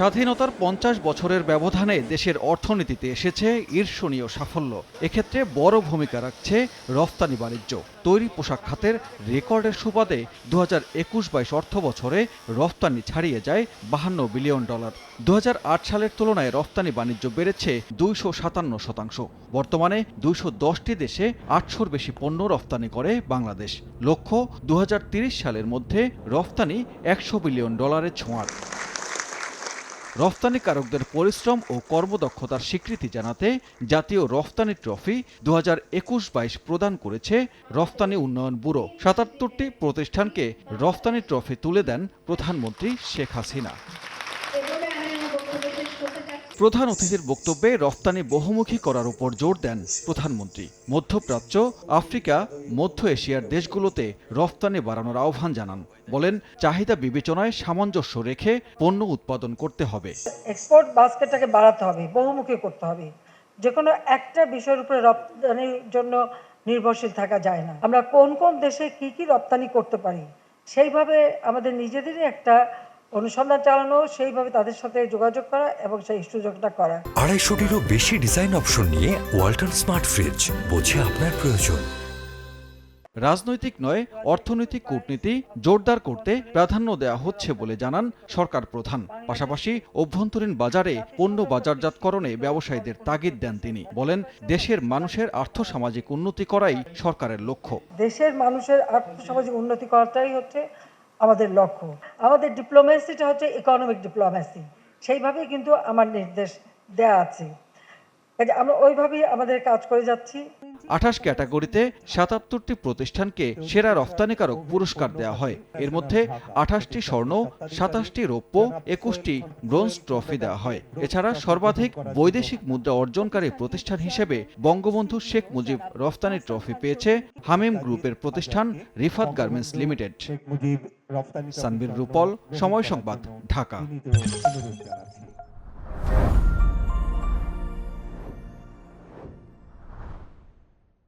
স্বাধীনতার পঞ্চাশ বছরের ব্যবধানে দেশের অর্থনীতিতে এসেছে ঈর্ষণীয় সাফল্য। এক্ষেত্রে বড় ভূমিকা রাখছে রফতানি বাণিজ্য। তৈরি পোশাক খাতের রেকর্ডের সুবাদে দু হাজার একুশ বাইশ অর্থ বছরে রফতানি ছাড়িয়ে যায় বাহান্ন বিলিয়ন ডলার। দু হাজার আট সালের তুলনায় রফতানি বাণিজ্য বেড়েছে দুইশো সাতান্ন শতাংশ। বর্তমানে দুইশো দশটি দেশে আটশোর বেশি পণ্য রফতানি করে বাংলাদেশ। লক্ষ্য, দু সালের মধ্যে রফতানি একশো বিলিয়ন ডলারের ছোঁয়ার। রফতানিকারকদের পরিশ্রম ও কর্মদক্ষতার স্বীকৃতি জানাতে জাতীয় রফতানি ট্রফি দু হাজার একুশ বাইশ প্রদান করেছে রফতানি উন্নয়ন ব্যুরো। সাতাত্তরটি প্রতিষ্ঠানকে রফতানি ট্রফি তুলে দেন প্রধানমন্ত্রী শেখ হাসিনা। প্রধান অতিথির বক্তব্যে রফতানি বহুমুখী করার উপর জোর দেন প্রধানমন্ত্রী। মধ্যপ্রাচ্য, আফ্রিকা, মধ্য এশিয়ার দেশগুলোতে রফতানি বাড়ানোর আহ্বান জানান। বলেন, চাহিদা বিবেচনায় সামঞ্জস্য রেখে পণ্য উৎপাদন করতে হবে। এক্সপোর্ট বাস্কেটটাকে বাড়াতে হবে, বহুমুখী করতে হবে। যে কোনো একটা বিষয়ের উপরে রপ্তানির জন্য নির্ভরশীল থাকা যায় না। আমরা কোন কোন দেশে কি কি রপ্তানি করতে পারি, সেইভাবে আমাদের নিজেদেরই একটা অনুসন্ধান চালানো সেইভাবে তাদের সাথে যোগাযোগ করা এবং সেই সুযোগটা করা। আড়াইশোটিরও বেশি ডিজাইন অপশন নিয়ে ওয়াল্টন স্মার্ট ফ্রিজ বোঝে আপনার প্রয়োজন। রাজনৈতিক নয় অর্থনৈতিক কূটনীতি জোরদার করতে প্রাধান্য দেওয়া হচ্ছে বলে জানান সরকার প্রধান। পাশাপাশি অভ্যন্তরীণ বাজারে পণ্য বাজারজাতকরণে ব্যবসায়ীদের তাগিদ দেন তিনি। বলেন দেশের মানুষের আর্থসামাজিক উন্নতি করাই সরকারের লক্ষ্য। দেশের মানুষের আর্থসামাজিক উন্নতি করাটাই হচ্ছে আমাদের লক্ষ্য। আমাদের ডিপ্লোমেসিটা হচ্ছে ইকোনমিক ডিপ্লোমেসি সেইভাবেই কিন্তু আমার নির্দেশ দেয়া আছে। কাজে আমরা ওইভাবেই আমাদের কাজ করে যাচ্ছি। আঠাশ ক্যাটাগরিতে সাতাত্তরটি প্রতিষ্ঠানকে সেরা রফতানিকারক পুরস্কার দেওয়া হয়। এর মধ্যে আঠাশটি স্বর্ণ, সাতাশটি রৌপ্য, একুশটি ব্রোঞ্জ ট্রফি দেওয়া হয়। এছাড়া সর্বাধিক বৈদেশিক মুদ্রা অর্জনকারী প্রতিষ্ঠান হিসেবে বঙ্গবন্ধু শেখ মুজিব রফতানি ট্রফি পেয়েছে হামিম গ্রুপের প্রতিষ্ঠান রিফাত গার্মেন্টস লিমিটেড। সানবির রুপল, সময় সংবাদ, ঢাকা।